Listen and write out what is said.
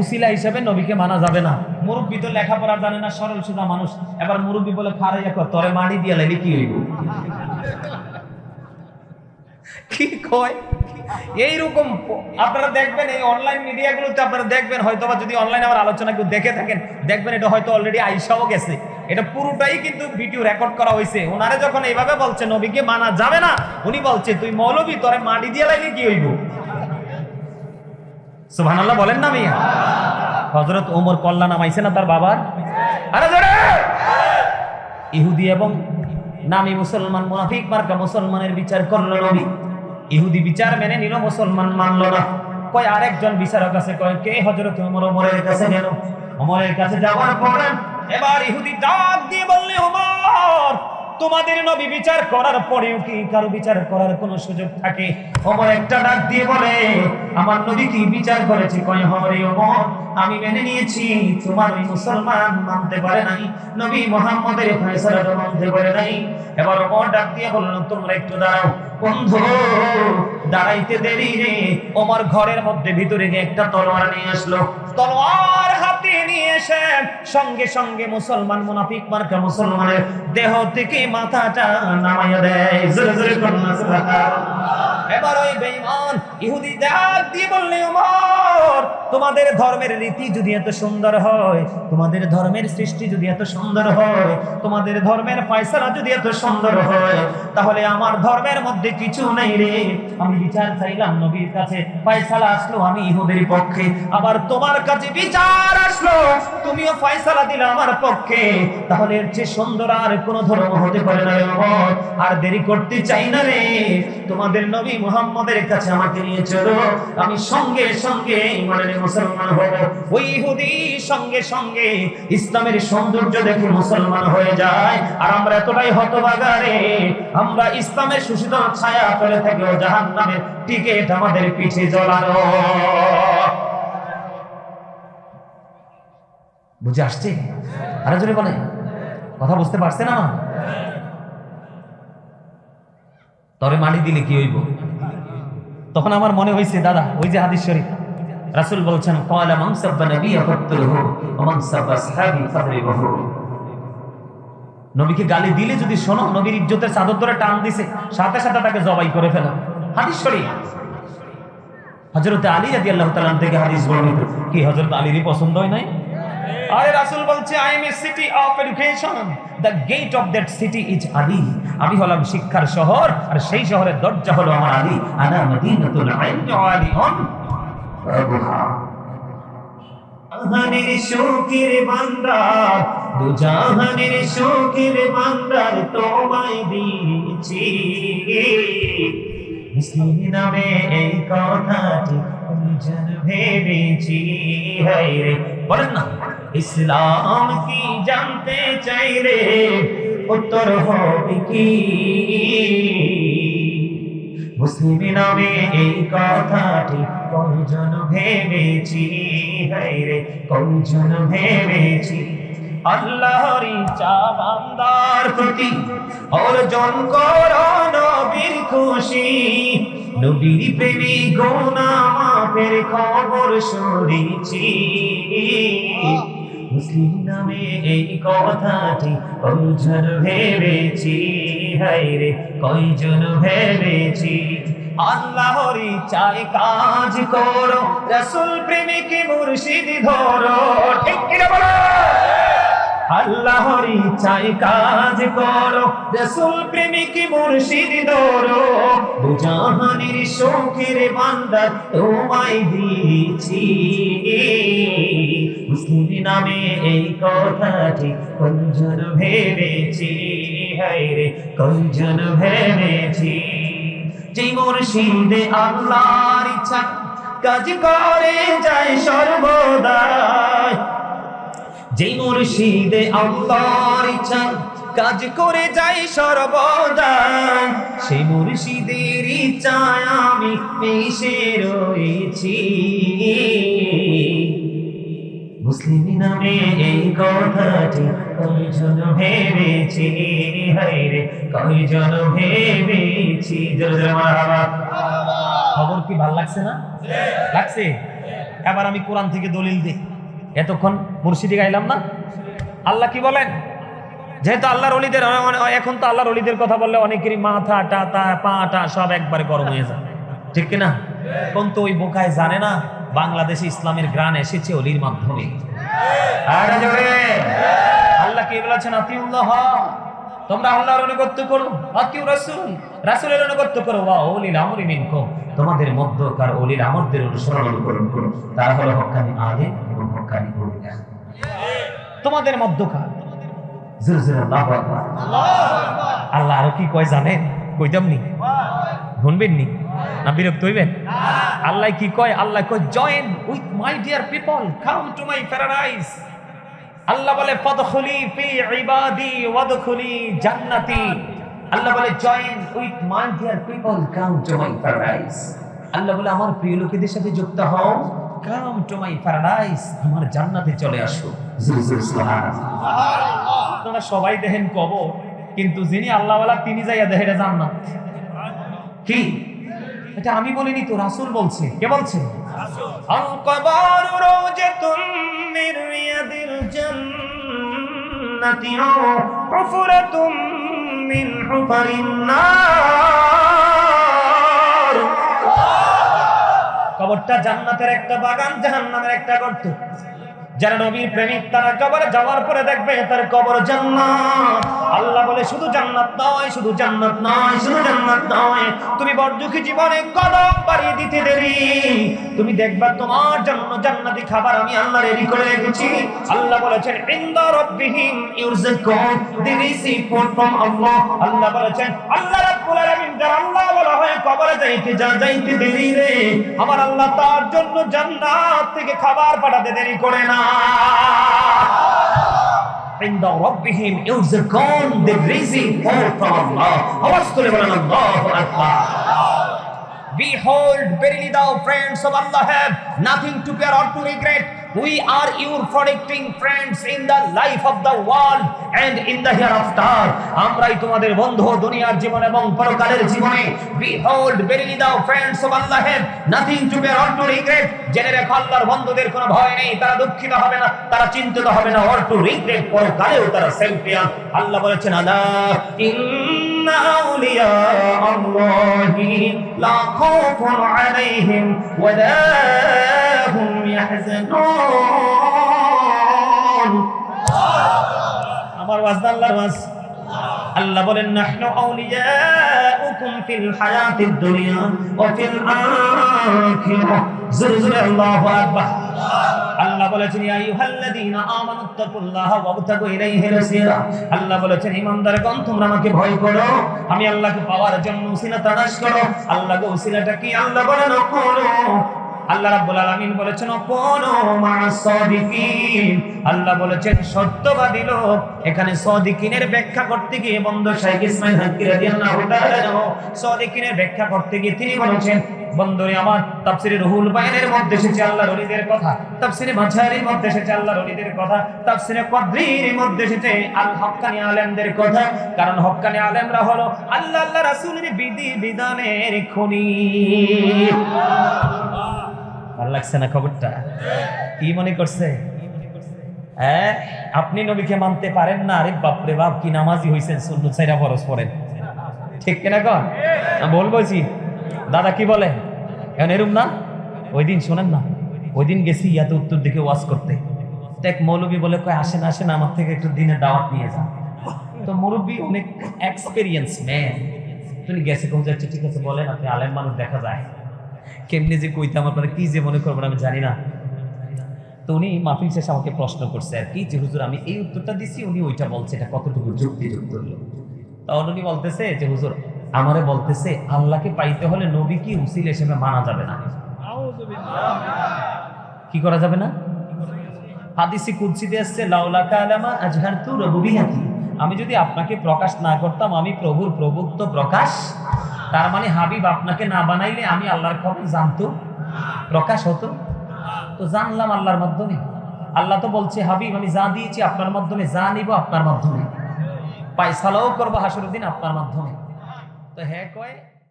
উসিলা হিসেবে নবীকে মানা যাবে না। মুরব্বী তো লেখাপড়া জানে না, সরল সোজা মানুষ। এবার মুরব্বী বলে খারাইয়া কর, তরে মাড়ি দিয়ে লাইলে কি হইব? কি কয়? এইরকম আপনারা দেখবেন, এই অনলাইন মিডিয়াগুলোতে আপনারা দেখবেন হয়তো বা যদি অনলাইনে আমার আলোচনা কেউ দেখে থাকেন, দেখবেন এটা হয়তো অলরেডি আইসাও গেছে। এটা পুরোটাই কিন্তু ভিডিও রেকর্ড করা হয়েছে ওনারে যখন এইভাবে বলছে, নবীকে মানা যাবে না, উনি বলছে, তুই মৌলবী, তোরে মাটি দিয়ে লাগে কি হইব? সুবহানাল্লাহ বলেন না মিয়া। হযরত ওমর কল্লা নামাইছে না তার বাবার? আরে জোরে! ইহুদি এবং নামি মুসলমান, মুনাফিক মার্কা মুসলমানের বিচার করল নবী। ইহুদি বিচার মেনে নিল, মুসলমান মানলো না। কয় আরেকজন বিচারক আছে, কয় কে? হযরত ওমর, ওমরের কাছে গেল। ওমরের কাছে যাওয়ার পরে এবার ইহুদি ডাক দিয়ে বললে, ওমর তোমাদের নবী বিচার করার পরেও কি কারও বিচার করার কোনো সুযোগ থাকে? অমর একটা ডাক দিয়ে বলে, আমার নবী কি বিচার করেছে? কয় হরে অমর আমি মেনে নিয়েছি, তোমার ওই মুসলমান মানতে পারে নাই, নবী মোহাম্মদের ফয়সালাটা মানতে পারে নাই। এবার অমর ডাক দিয়ে বলল, তোমরা একটু দাঁড়াও বন্ধু, দাঁড়াইতে দেরি রে। ওমর ঘরের মধ্যে ভিতরে গিয়ে একটা তলোয়ার নিয়ে আসলো। তলোয়ার হাতে নিয়ে এসে সঙ্গে সঙ্গে মুসলমান মুনাফিক মার্কা মুসলমানের দেহ থেকে মাথাটা নামাইয়া দেয়। জোরে জোরে কন্যা। এবার ওই বেঈমান ইহুদি ডাক দিয়ে বললে, ওমর, তোমাদের ধর্মের রীতি যদি এত সুন্দর হয়, তোমাদের ধর্মের সৃষ্টি যদি এত সুন্দর হয়, তোমাদের ধর্মের ফয়সালা যদি এত সুন্দর হয়, তাহলে আমার ধর্মের মধ্যে কিছু নেই রে। আমি বিচার চাইলাম নবীর কাছে, ফয়সালা আসলো আমি ইহুদের পক্ষে। আবার তোমার কাছে বিচার আসলো, তুমিও ফয়সালা দিলে আমার পক্ষে। তাহলে এর চেয়ে সুন্দর আর কোনো ধর্ম হতে পারে না আর দেরি করতে চাই না রে। তোমাদের নবী মুহাম্মদের কাছে আমাকে নিয়ে চলো। আমি সঙ্গে সঙ্গে মানে মুসলমান হব। ওই ইহুদি, সঙ্গে সঙ্গে ইসলামের সৌন্দর্য দেখে মুসলমান হয়ে যায়। আর আমরা এতটাই হতবাগা রে আমরা ইসলামের সুশীতল ছায়া ফেলে থেকেও জাহান নামের টিকেট আমাদের পিঠে জ্বলানো। বুঝে আসছে? আরে জোরে বলে কথা বুঝতে পারছেন আমার? তরে মাটি দিলে কি হইব? তখন আমার মনে হয়েছে দাদা, ওই যে হাদিস শরীফ, রাসূল বলছেন, ক্বালা মান সাব্বা নাবিয়্যা ফাকতুলহু ওয়া মান সাব্বা আসহাবি ফাদরিবহু। নবীকে গালি দিলে যদি শোনো, নবীর ইজ্জতের চাদর ধরে টান দিছে, সাথে সাথে তাকে জবাই করে ফেলো। হাদিস শরীফ। হযরত আলী রাদিয়াল্লাহু তাআলা থেকে হাদিস বর্ণিত। কি, হযরত আলীরই পছন্দ হয় নাই? আরে রাসূল বলছে I am a city of education the gate of that city is Ali আমি হলাম শিক্ষার শহর আর সেই শহরের দরজা হলো আমার আলী। আনা মদিনাতুল জাহানের শোকের বান্দার দু জাহানের শোকের বান্দার তোমায় দিয়েছি। মুসলিম নামে এই কথাটি যেন ভেবেছি। হায় রে বলেন না। ইসলাম কি জানতে চাইলে উত্তর হবে কি? মুসলিম নামে এই কথাটি কয়জন ভেবেছি? হায়রে কয়জন ভেবেছি? আল্লাহর ইচ্ছা বান্দার প্রতি অর্জন করো নবীর খুশি। নবীর প্রেমী গোনা মাপের খবর শুনেছি। মুসলিম নামে এই কথাটি কয়জন ভেবেছি? হায়রে, কয়জন ভেবেছি? আল্লাহরই চাই কাজ করো, রসুল প্রেমিক মুর্শিদ ধরো। ঠিক কিনা বলো? আল্লাহরই চাই কাজ করো, রসুল প্রেমিক মুর্শিদ ধরো। বুজাহানির শোকের বান্দা তোমায় দিয়েছি। মুসলিম নামে এই কথাটি কঞ্জন ভেবেছি, হায়রে কঞ্জন ভেবেছি। যে মুর্শিদে আল্লাহর ইচ্ছা, কাজ করে যায় সর্বদাই। যে মুর্শিদে আল্লাহর ইচ্ছা, কাজ করে যাই সর্বদা সেই মুর্শিদের ইচ্ছায় আমি মিশে রয়েছি। মুসলিম নামে এই কথাটি, কয়জন ভেবেছি? হায়রে কয়জন ভেবেছি? খবর কি ভালো লাগছে না? লাগছে? এবার আমি কোরআন থেকে দলিল দিই। এতক্ষণ মুর্শিদি গাইলাম না? আল্লাহ কি বলেন? যেহেতু আল্লাহর অলিদের এখন তো আল্লাহর অলিদের কথা বললে অনেকেরই মাথা টাতা পা টা সব একবারে গরম হয়ে যায়। ঠিক কিনা? কোন তো ওই বোকায় জানে না? বাংলাদেশে ইসলামের গ্রাণ এসেছে অলির মাধ্যমে। আল্লাহ কি বলেছেন আতিউল্লাহ তোমরা আল্লাহর অনুগত্য করো আতিউ রাসূল রাসূলের অনুগত্য করো ওয়া ওলিল আমরি মিনকুম তোমাদের মধ্যকার অলির আমরদের অনুসরণ অনুকরণ করো। তারা হলো হক্কানি আলেম এবং হক্কানি উলিয়া। তোমাদের মধ্যকার। জোরে জোরে আল্লাহু আকবার। আল্লাহ আরও কি কয় জানেন? কইতাম নি শুনবেন নি না বিরক্ত হইবেন? আল্লাহ কি কয়? আল্লাহ কয় join with my dear people come to my paradise আল্লাহ বলে পদখুলি ফি ইবাদি ওয়াদখুলি জান্নাতি আল্লাহ বলে join with my dear people come to my paradise আল্লাহ বলে, আমার প্রিয় লোকেদের সাথে যুক্ত হও কাম টু মাই প্যারাডাইস আমার জান্নাতে চলে আসো। আপনারা সবাই দেখেন কবর, কিন্তু যিনি আল্লাহওয়ালা, তিনি যাইয়া দেখে জান্নাত। কি? এটা আমি বলিনি তো রাসূল বলছে। কে বলছে? মিন কবরটা জান্নাতের একটা বাগান জাহান্নামের একটা গর্ত। যারা নবীর প্রেমিক, তারা কবরে যাওয়ার পরে দেখবে তার কবর জান্নাত। আল্লাহ বলে, শুধু জান্নাত নয়, শুধু জান্নাত নয়, শুধু জান্নাত নয়। তুমি বর্জুকি জীবনে কদম বাড়িয়ে দিতে দেরি। তুমি দেখবা তোমার জন্য জান্নাতি খাবার আমি আল্লাহ রেডি করে রেখেছি। আল্লাহ বলেছেন, ইনদা রাব্বিহিম ইউরযাকুন দি রিসিভ ফুড ফ্রম আল্লাহ। আল্লাহ বলেছেন, আল্লাহ রাব্বুল আলামিন, যারা আল্লাহ বলা হয়, কবরে যাইতে যা যাইতে দেরি রে। আমার আল্লাহ তার জন্য জান্নাত থেকে খাবার পাঠাতে দেরি করে না। عند ربهم يرزقون the blessing from Allah. Awas kule bolan Behold, verily thou friends of Allah have nothing to fear or to regret. We are your protecting friends in the life of the world and in the hereafter. আমরাই তোমাদের বন্ধু দুনিয়ার জীবন এবং পরকালের জীবনে Behold, verily thou friends of Allah have nothing to fear or to regret. জেনে রেখো আল্লাহর বন্ধুদের কোনো ভয় নেই তারা দুঃখিত হবে না তারা চিন্তিত হবে না or to regret পরকালেও তারা সেলফিয়ান আল্লাহ বলেছেন আল্লাহ ইন্না আউলিয়া আল্লাহি লা খাউফুন আলাইহিম ওয়ালা হুম ইয়াহজানুন আমার ওয়াজ আল্লাহর ওয়াজ। আল্লাহ বলেন, নাহনু আউলিয়াউকুম ফিল হায়াতিদ দুনিয়া ওয়া ফিল আখিরাহ। জোরে জোরে, আল্লাহু আকবার। আল্লাহ বলেছেন, ইয়া আইয়ুহাল্লাযীনা আমানুত্তাকুল্লাহা ওয়াবতাগু ইলাইহি রাসীলা আল্লাহ বলেছেন, ঈমানদারগণ, তোমরা আমাকে ভয় করো। আমি আল্লাহকে পাওয়ার জন্য উসিলা তালাশ করো। আল্লাহ গো, উসিলাটা কি আল্লাহ বলেন? করো আল্লাহ রাব্বুল আলামিন বলেছেন কোন সাদিকিন। আল্লাহ বলেছেন, সত্যবাদী লোক, এখানে সাদিকিনের ব্যাখ্যা করতে গিয়ে বন্ধু শাইখ ইসমাইল হাক্কি রাদিয়াল্লাহু তাআলা সাদিকিনের ব্যাখ্যা করতে গিয়ে তিনি বলেছেন বন্ধুরে আমার তাফসিরে রুহুল বায়ানের মধ্যে এসেছে আল্লাহর ওলিদের কথা, তাফসিরে মাঝারির মধ্যে এসেছে আল্লাহর ওলিদের কথা, তাফসিরে কদরির মধ্যে এসেছে আল হক্কানি আলেমদের কথা, কারণ হক্কানি আলেমরা হলো আল্লাহ আল্লাহ রাসূলের বিধি বিধানের খনি। ভালো লাগছে না খবরটা? কি মনে করছে? আপনি নবীকে মানতে পারেন না? আরে বাপরে বাপ, কি নামাজি হইছেন, সুন্নত সাইরা ফরজ পড়েন। ঠিক কিনা কন? আমি বলবোছি দাদা কি বলে এখন এরম না? ওই দিন শোনেন না ওই দিন গেছি ইয়াতে উত্তর দিকে ওয়াজ করতে। তো এক মৌলবী বলে কয়, আসেন আসেন, আমার থেকে একটু দিনে দাওয়াত নিয়ে যান। তো মুরব্বী অনেক এক্সপিরিয়েন্স ম্যান তুমি গেছে কোন যাচ্ছে ঠিক আছে, বলেন, আপনি আলেম মানুষ, দেখা যায়। কেমনি যে কইতাম আপনারা কি যে মনে করবেন আমি জানি না। তো উনি মাহফিল শেষে আমাকে প্রশ্ন করছে আর কি যে, হুজুর, আমি এই উত্তরটা দিছি, উনি ওইটা বলছে, এটা কতটুকু যুক্তিযুক্ত? হলো তখন উনি বলতেছে যে, হুজুর আমারে বলতেছে, আল্লাহকে পাইতে হলে নবী কি উসিল হিসেবে মানা যাবে না? কি করা যাবে না? হাদিসি কুদসিতে আসছে, লাউলা কালামা আজহার তু রবুবিয়াতি। আমি যদি আপনাকে প্রকাশ না করতাম, আমি প্রভুর প্রভুত্ব প্রকাশ, তার মানে হাবিব আপনাকে না বানাইলে আমি আল্লাহর খবর জানতো? প্রকাশ হতো? তো জানলাম আল্লাহর মাধ্যমে। আল্লাহ তো বলছে, হাবিব, আমি যা দিয়েছি আপনার মাধ্যমে, যা নিব আপনার মাধ্যমে। পায়সালাও করব হাসুর দিন আপনার মাধ্যমে। তো হ্যাঁ কয়